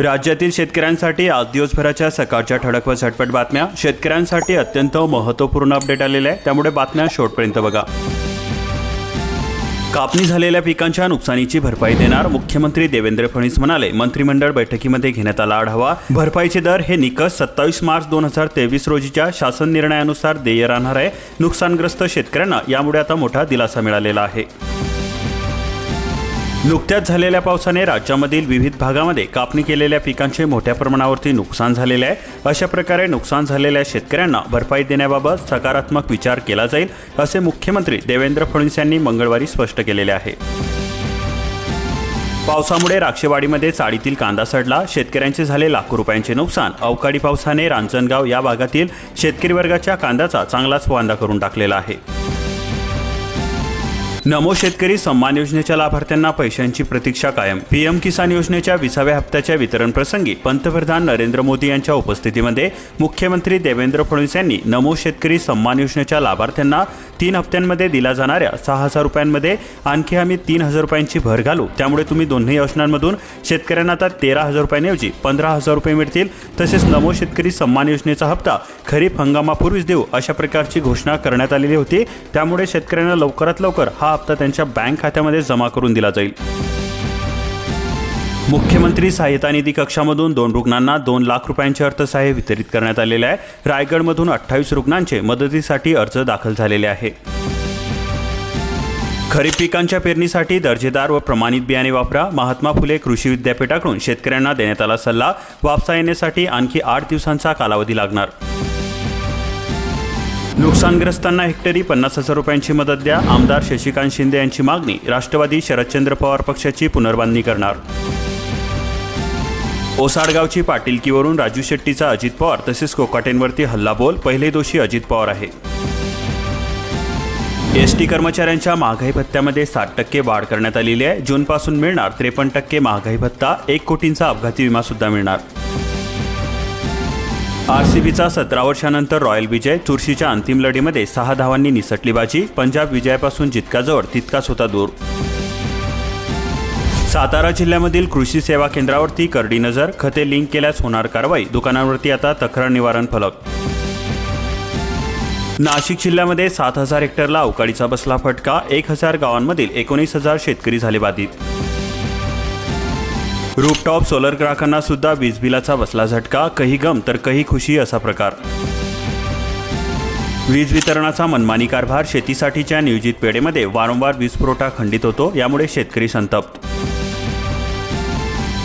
राज्यातील शेतकऱ्यांसाठी आज दिवसभराच्या सकाळच्या ठळक व झटपट बातम्या. शेतकऱ्यांसाठी अत्यंत महत्त्वपूर्ण अपडेट आलेले आहे. त्यामुळे बातम्या शेवटपर्यंत बघा. कापणी झालेल्या पिकांच्या नुकसानीची भरपाई देणार मुख्यमंत्री देवेंद्र फडणवीस म्हणाले. मंत्रिमंडळ बैठकीमध्ये घेण्यात आला आढावा. भरपाईचे दर हे निकष सत्तावीस मार्च दोन हजार तेवीस रोजीच्या शासन निर्णयानुसार देय राहणार आहे. नुकसानग्रस्त शेतकऱ्यांना यामुळे आता मोठा दिलासा मिळालेला आहे. नुकत्याच झालेल्या पावसाने राज्यामधील विविध भागामध्ये कापणी केलेल्या पिकांचे मोठ्या प्रमाणावरती नुकसान झालेले आहे. अशा प्रकारे नुकसान झालेल्या शेतकऱ्यांना भरपाई देण्याबाबत सकारात्मक विचार केला जाईल असे मुख्यमंत्री देवेंद्र फडणवीस यांनी मंगळवारी स्पष्ट केलेले आहे. पावसामुळे राक्षेवाडीमध्ये चाळीतील कांदा सडला. शेतकऱ्यांचे झाले लाखो रुपयांचे नुकसान. अवकाळी पावसाने रांजणगाव या भागातील शेतकरी वर्गाच्या कांद्याचा चांगलाच वांदा करून टाकलेला आहे. नमो शेतकरी सन्मान योजनेच्या लाभार्थ्यांना पैशांची प्रतीक्षा कायम. पीएम किसान योजनेच्या विसाव्या हप्त्याच्या वितरण प्रसंगी पंतप्रधान नरेंद्र मोदी यांच्या उपस्थितीमध्ये मुख्यमंत्री देवेंद्र फडणवीस यांनी नमो शेतकरी सन्मान योजनेच्या लाभार्थ्यांना तीन हप्त्यांमध्ये दिल्या जाणाऱ्या सहा हजार रुपयांमध्ये आणखी आम्ही तीन हजार रुपयांची भर घालू. त्यामुळे तुम्ही दोन्ही योजनांमधून शेतकऱ्यांना आता तेरा हजार रुपयांऐवजी पंधरा हजार रुपये मिळतील. तसेच नमो शेतकरी सन्मान योजनेचा हप्ता खरीप हंगामापूर्वीच देऊ अशा प्रकारची घोषणा करण्यात आलेली होती. त्यामुळे शेतकऱ्यांना लवकरात लवकर हा हप्ता त्यांच्या बँक खात्यामध्ये जमा करून दिला जाईल. मुख्यमंत्री सहाय्यता निधी कक्षामधून दोन रुग्णांना दोन लाख रुपयांचे अर्थसहाय्य वितरित करण्यात आलेले आहे. रायगडमधून अठ्ठावीस रुग्णांचे मदतीसाठी अर्ज दाखल झालेले आहे. खरीप पिकांच्या पेरणीसाठी दर्जेदार व प्रमाणित बियाणे वापरा. महात्मा फुले कृषी विद्यापीठाकडून शेतकऱ्यांना देण्यात आला सल्ला. वापसा येण्यासाठी आणखी आठ दिवसांचा कालावधी लागणार. नुकसानग्रस्तांना हेक्टरी पन्नास हजार रुपयांची मदत द्या. आमदार शशिकांत शिंदे यांची मागणी राष्ट्रवादी शरदचंद्र पवार पक्षाची पुनर्बांधणी करणार. ओसाडगावची पाटीलकीवरून राजू शेट्टीचा अजित पवार तसेच कोकाटेंवरती हल्लाबोल पहिले दोषी अजित पवार आहे. एस टी कर्मचाऱ्यांच्या महागाई भत्त्यामध्ये सात टक्के वाढ करण्यात आलेली आहे. जूनपासून मिळणार त्रेपन्न टक्के महागाई भत्ता एक कोटींचा अपघाती विमा सुद्धा मिळणार. आर सी बीचा सतरा वर्षानंतर रॉयल विजय चुरशीच्या अंतिम लढीमध्ये सहा धावांनी निसटली बाजी. पंजाब विजयापासून जितका जवळ तितकाच होता दूर. सातारा जिल्ह्यामधील कृषी सेवा केंद्रावरती करडी नजर खते लिंक केल्यास होणार कारवाई दुकानांवरती आता तक्रार निवारण फलक. नाशिक जिल्ह्यामध्ये सात हजार हेक्टरला अवकाळीचा बसला फटका एक हजार गावांमधील एकोणीस हजार शेतकरी झाले बाधित. रूपटॉप सोलर ग्राहकांना सुद्धा वीज बिलाचा बसला झटका कही गम तर कही खुशी असा प्रकार. वीज वितरणाचा मनमानी कारभार शेतीसाठीच्या नियोजित पेढेमध्ये वारंवार वीज पुरवठा खंडित होतो यामुळे शेतकरी संतप्त.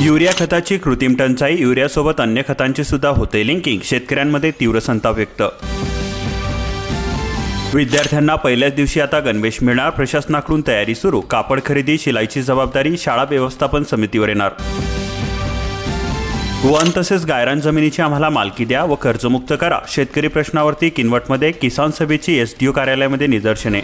युरिया खताची कृत्रिम टंचाई युरियासोबत अन्य खतांचे सुद्धा होते लिंकिंग शेतकऱ्यांमध्ये तीव्र संताप व्यक्त. विद्यार्थ्यांना पहिल्याच दिवशी आता गणवेश मिळणार. प्रशासनाकडून तयारी सुरू. कापड खरेदी शिलाईची जबाबदारी शाळा व्यवस्थापन समितीवर येणार. वन तसेच गायरान जमिनीची आम्हाला मालकी द्या व कर्जमुक्त करा. शेतकरी प्रश्नावरती किनवटमध्ये किसान सभेची एस डी कार्यालयामध्ये निदर्शने.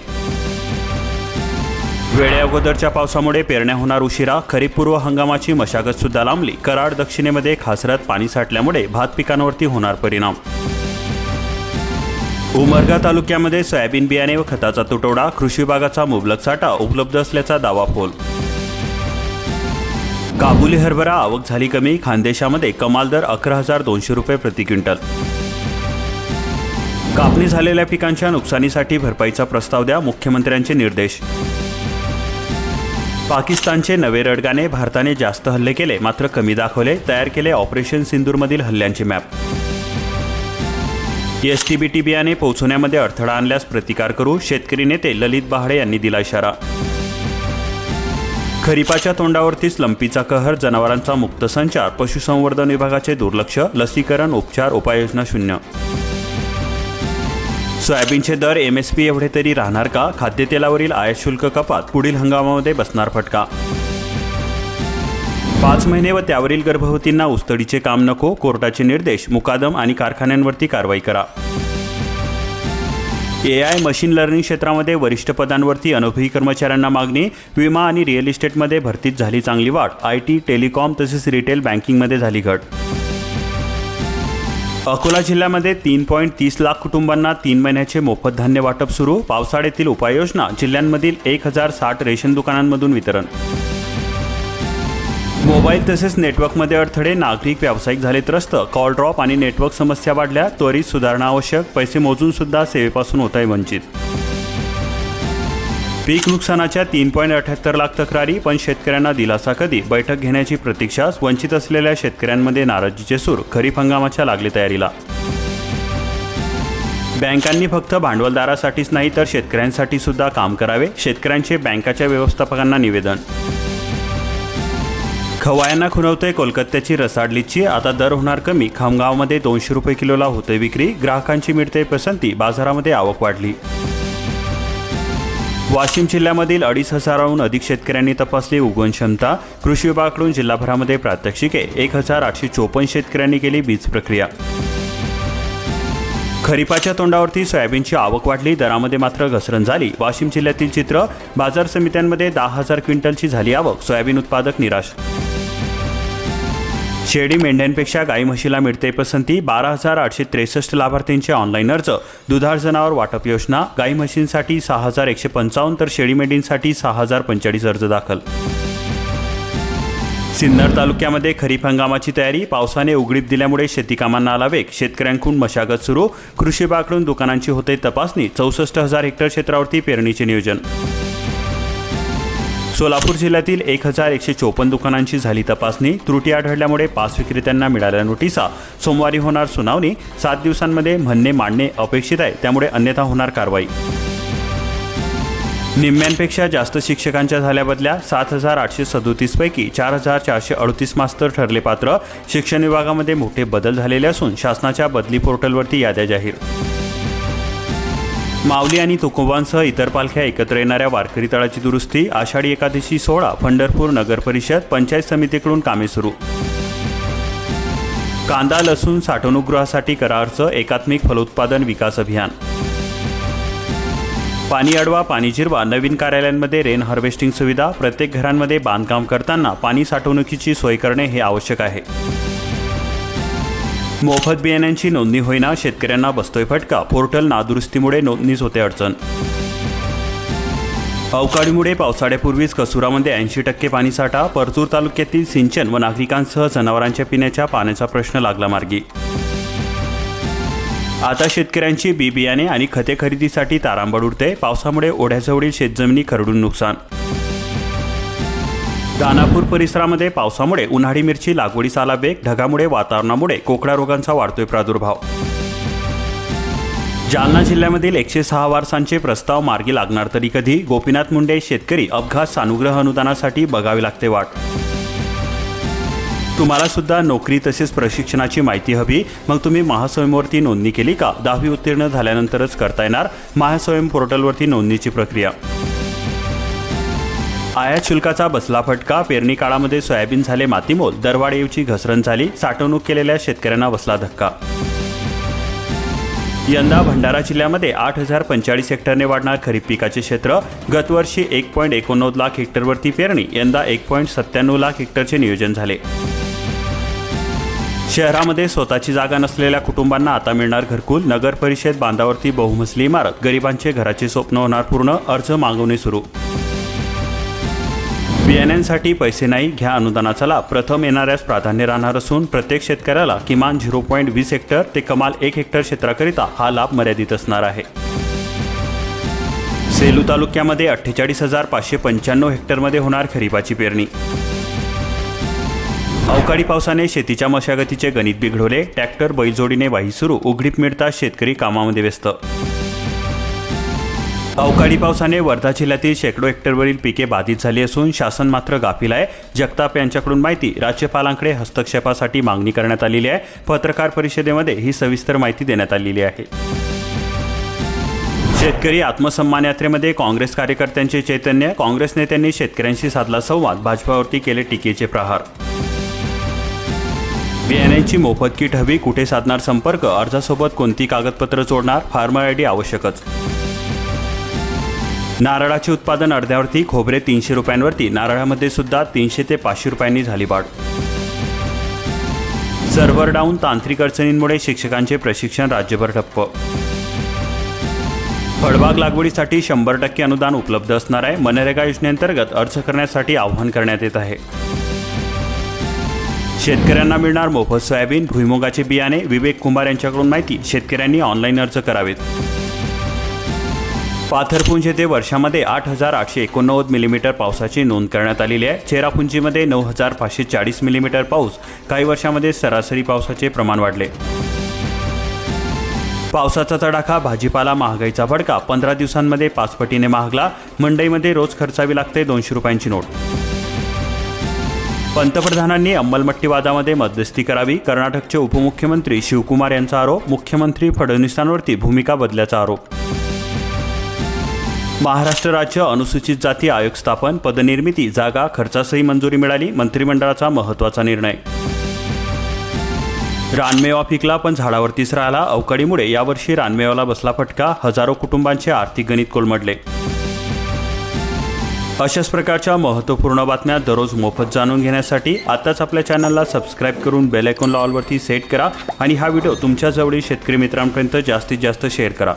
वेळेअगोदरच्या पावसामुळे पेरण्या होणार उशिरा. खरीपूर्व हंगामाची मशागत सुद्धा लांबली. कराड दक्षिणेमध्ये खासरत पाणी साठल्यामुळे भात पिकांवरती होणार परिणाम. उमरगा तालुक्यामध्ये सोयाबीन बियाणे व खताचा तुटवडा कृषी विभागाचा मुबलक साठा उपलब्ध असल्याचा दावा फोल. काबुली हरभरा आवक झाली कमी खानदेशामध्ये कमाल दर अकरा हजार दोनशे रुपये प्रति क्विंटल. कापणी झालेल्या पिकांच्या नुकसानीसाठी भरपाईचा प्रस्ताव द्या मुख्यमंत्र्यांचे निर्देश. पाकिस्तानचे नवे रडगाने भारताने जास्त हल्ले केले मात्र कमी दाखवले तयार केले ऑपरेशन सिंदूरमधील हल्ल्यांचे map. S T B T बियाणे पोहोचवण्यामध्ये अडथळा आणल्यास प्रतिकार करू शेतकरी नेते ललित बहाडे यांनी दिला इशारा. खरीपाच्या तोंडावरतीच लंपीचा कहर जनावरांचा मुक्त संचार पशुसंवर्धन विभागाचे दुर्लक्ष लसीकरण उपचार उपाययोजना शून्य. सोयाबीनचे दर एम एस पी एवढे तरी राहणार का? खाद्यतेलावरील आयात शुल्क कपात पुढील हंगामामध्ये बसणार फटका. पाच महिने व त्यावरील गर्भवतींना उस्तडीचे काम नको कोर्टाचे निर्देश मुकादम आणि कारखान्यांवरती कारवाई करा. ए आय मशीन लर्निंग क्षेत्रामध्ये वरिष्ठ पदांवरती अनुभवी कर्मचाऱ्यांना मागणी विमा आणि रिअल इस्टेटमध्ये भरतीत झाली चांगली वाढ आय टी टेलिकॉम तसेच रिटेल बँकिंगमध्ये झाली घट. अकोला जिल्ह्यामध्ये तीन पॉईंट तीस लाख कुटुंबांना तीन महिन्याचे मोफत धान्य वाटप सुरू पावसाळ्यातील उपाययोजना जिल्ह्यांमधील एक हजार साठ रेशन दुकानांमधून वितरण. मोबाईल तसेच नेटवर्कमध्ये अडथळे नागरिक व्यावसायिक झाले त्रस्त कॉल ड्रॉप आणि नेटवर्क समस्या वाढल्या त्वरित सुधारणा आवश्यक पैसे मोजून सुद्धा सेवेपासून होत आहे वंचित. पीक नुकसानाच्या तीन पॉईंट अठ्याहत्तर लाख तक्रारी पण शेतकऱ्यांना दिलासा कधी? बैठक घेण्याची प्रतीक्षा वंचित असलेल्या शेतकऱ्यांमध्ये नाराजीचे सूर खरीप हंगामाच्या लागले तयारीला. बँकांनी फक्त भांडवलदारासाठीच नाही तर शेतकऱ्यांसाठी सुद्धा काम करावे शेतकऱ्यांचे बँकाच्या व्यवस्थापकांना निवेदन. खवायांना खुणवतोय कोलकात्याची रसाडलीची आता दर होणार कमी. खामगावमध्ये दोनशे रुपये किलोला होते विक्री. ग्राहकांची मिळते पसंती. बाजारामध्ये आवक वाढली. वाशिम जिल्ह्यामधील अडीच हजाराहून अधिक शेतकऱ्यांनी तपासली उगवण क्षमता. कृषी विभागाकडून जिल्हाभरामध्ये प्रात्यक्षिके. एक हजार आठशे चोपन्न शेतकऱ्यांनी केली बीज प्रक्रिया. खरीपाच्या तोंडावरती सोयाबीनची आवक वाढली. दरामध्ये मात्र घसरण झाली. वाशिम जिल्ह्यातील चित्र बाजार समित्यांमध्ये दहा हजार क्विंटलची झाली आवक. सोयाबीन उत्पादक निराश शेळी मेंढ्यांपेक्षा गाई म्हशीला मिळते पसंती. बारा हजार आठशे त्रेसष्ट लाभार्थींचे ऑनलाईन अर्ज. दुधाळ जनावर वाटप योजना. गाई म्हशींसाठी सहा हजार एकशे पंचावन्न तर शेळी मेंढींसाठी सहा हजार पंचेचाळीस अर्ज दाखल. सिन्नर तालुक्यामध्ये खरीप हंगामाची तयारी. पावसाने उघडीप दिल्यामुळे शेतीकामांना आला वेग शेतकऱ्यांकडून मशागत सुरू. कृषी विभागाकडून दुकानांची होते तपासणी. चौसष्ट हजार हेक्टर क्षेत्रावरती पेरणीचे नियोजन. सोलापूर जिल्ह्यातील एक हजार एकशे चोपन्न दुकानांची झाली तपासणी. त्रुटी आढळल्यामुळे पाच विक्रेत्यांना मिळाल्या नोटिसा. सोमवारी होणार सुनावणी. सात दिवसांमध्ये म्हणणे मांडणे अपेक्षित आहे. त्यामुळे अन्यथा होणार कारवाई. निम्म्यांपेक्षा जास्त शिक्षकांच्या झाल्या बदल्या सात हजार आठशे सदोतीसपैकी चार हजार चारशे अडतीस मास्तर ठरले पात्र. शिक्षण विभागामध्ये मोठे बदल झालेले असून शासनाच्या बदली पोर्टलवरती याद्या जाहीर. माऊली आणि तुकोबांसह इतर पालख्या एकत्र येणाऱ्या वारकरी तळाची दुरुस्ती आषाढी एकादशी सोहळा पंढरपूर नगर परिषद पंचायत समितीकडून कामे सुरू. कांदा लसूण साठवणूकगृहासाठी करारचं एकात्मिक फलोत्पादन विकास अभियान. पाणी अडवा पाणी जिरवा नवीन कार्यालयांमध्ये रेन हार्वेस्टिंग सुविधा प्रत्येक घरांमध्ये बांधकाम करताना पाणी साठवणुकीची सोय करणे हे आवश्यक आहे. मोफत बियाण्यांची नोंदणी होईना शेतकऱ्यांना बसतोय फटका. पोर्टल नादुरुस्तीमुळे नोंदणीच होते अडचण. अवकाळीमुळे पावसाळ्यापूर्वीच कसुरामध्ये ऐंशी टक्के पाणीसाठा परतूर तालुक्यातील सिंचन व नागरिकांसह जनावरांच्या पिण्याच्या पाण्याचा प्रश्न लागला मार्गी. आता शेतकऱ्यांची बी बियाणे आणि खते खरेदीसाठी तारांबळ उडते. पावसामुळे ओढ्याजवळील शेतजमिनी खरडून नुकसान. दानापूर परिसरामध्ये पावसामुळे उन्हाळी मिरची लागवडीचा आला वेग ढगामुळे वातावरणामुळे कोकड्या रोगांचा वाढतोय प्रादुर्भाव. जालना जिल्ह्यामधील एकशे सहा वारसांचे प्रस्ताव मार्गी लागणार तरी कधी? गोपीनाथ मुंडे शेतकरी अपघात सानुग्रह अनुदानासाठी बघावी लागते वाट. तुम्हाला सुद्धा नोकरी तसेच प्रशिक्षणाची माहिती हवी? मग तुम्ही महास्वयंवरती नोंदणी केली का? दहावी उत्तीर्ण झाल्यानंतरच करता येणार. महास्वयं पोर्टलवरती नोंदणीची प्रक्रिया. आयात शुल्काचा बसला फटका पेरणी काळामध्ये सोयाबीन झाले मातीमोल दरवाढीची घसरण झाली साठवणूक केलेल्या शेतकऱ्यांना बसला धक्का. यंदा भंडारा जिल्ह्यामध्ये आठ हजार पंचेचाळीस हेक्टरने वाढणार खरीप पिकाचे क्षेत्र. गतवर्षी एक पॉईंट एकोणनव्वद लाख हेक्टरवरती पेरणी यंदा एक पॉईंट सत्त्याण्णव लाख हेक्टरचे नियोजन झाले. शहरामध्ये स्वतःची जागा नसलेल्या कुटुंबांना आता मिळणार घरकुल नगर परिषद बांधावरती बहुमसली इमारत गरिबांचे घराचे स्वप्न होणार पूर्ण अर्ज मागवणे सुरू. बियाण्यांसाठी पैसे नाही घ्या अनुदानाचा लाभ. प्रथम येणाऱ्यास प्राधान्य राहणार असून प्रत्येक शेतकऱ्याला किमान झिरो पॉईंट वीस हेक्टर ते कमाल एक हेक्टर क्षेत्राकरिता हा लाभ मर्यादित असणार आहे. सेलू तालुक्यामध्ये अठ्ठेचाळीस हजार पाचशे पंच्याण्णव हेक्टरमध्ये होणार खरीपाची पेरणी. अवकाळी पावसाने शेतीच्या मशागतीचे गणित बिघडवले ट्रॅक्टर बैलजोडीने वाही सुरू उघडीप मिळता शेतकरी कामामध्ये व्यस्त. अवकाळी पावसाने वर्धा जिल्ह्यातील शेकडो हेक्टरवरील पिके बाधित झाली असून शासन मात्र गाफील आहे. जगताप यांच्याकडून माहिती राज्यपालांकडे हस्तक्षेपासाठी मागणी करण्यात आलेली आहे. पत्रकार परिषदेमध्ये ही सविस्तर माहिती देण्यात आलेली आहे. शेतकरी आत्मसन्मान यात्रेमध्ये काँग्रेस कार्यकर्त्यांचे चैतन्य काँग्रेस नेत्यांनी शेतकऱ्यांशी साधला संवाद भाजपावरती केले टीकेचे प्रहार. बियाण्यांची मोफत किट हवी कुठे साधणार संपर्क अर्जासोबत कोणती कागदपत्र जोडणार फार्मर आय डी आवश्यकच. नारळाचे उत्पादन अर्ध्यावरती खोबरे तीनशे रुपयांवरती नारळामध्ये सुद्धा तीनशे ते पाचशे रुपयांनी झाली वाढ. सर्व्हर डाऊन तांत्रिक अडचणींमुळे शिक्षकांचे प्रशिक्षण राज्यभर ठप्प. फळबाग लागवडीसाठी शंभर टक्के अनुदान उपलब्ध असणार आहे. मनरेगा योजनेअंतर्गत अर्ज करण्यासाठी आवाहन करण्यात येत आहे. शेतकऱ्यांना मिळणार मोफत सोयाबीन भुईमुगाचे बियाणे विवेक कुंभार यांच्याकडून माहिती. शेतकऱ्यांनी ऑनलाईन अर्ज करावेत. पाथरपुंज येथे वर्षामध्ये आठ हजार आठशे एकोणनव्वद मिलीमीटर पावसाची नोंद करण्यात आलेली आहे. चेरापुंजीमध्ये नऊ हजार पाचशे चाळीस मिलीमीटर पाऊस. काही वर्षामध्ये सरासरी पावसाचे प्रमाण वाढले. पावसाचा तडाखा भाजीपाला महागाईचा भडका पंधरा दिवसांमध्ये पाच पटीने महागला मंडईमध्ये रोज खर्चावी लागते दोनशे रुपयांची नोट. पंतप्रधानांनी अंमलमट्टीवादामध्ये मध्यस्थी करावी कर्नाटकचे उपमुख्यमंत्री शिवकुमार यांचा आरोप मुख्यमंत्री फडणवीसांवरती भूमिका बदल्याचा आरोप. महाराष्ट्र राज्य अनुसूचित जाती आयोग स्थापन पदनिर्मिती जागा खर्चासही मंजुरी मिळाली मंत्रिमंडळाचा महत्त्वाचा निर्णय. रानमेवा पिकला पण झाडावरतीच राहिला अवकाळीमुळे यावर्षी रानमेवाला बसला फटका हजारो कुटुंबांचे आर्थिक गणित कोलमडले. अशाच प्रकारच्या महत्त्वपूर्ण बातम्या दररोज मोफत जाणून घेण्यासाठी आताच आपल्या चॅनलला सबस्क्राईब करून बेल आयकॉनला ऑलवरती सेट करा आणि हा व्हिडिओ तुमच्या जवळील शेतकरी मित्रांपर्यंत जास्तीत जास्त शेअर करा.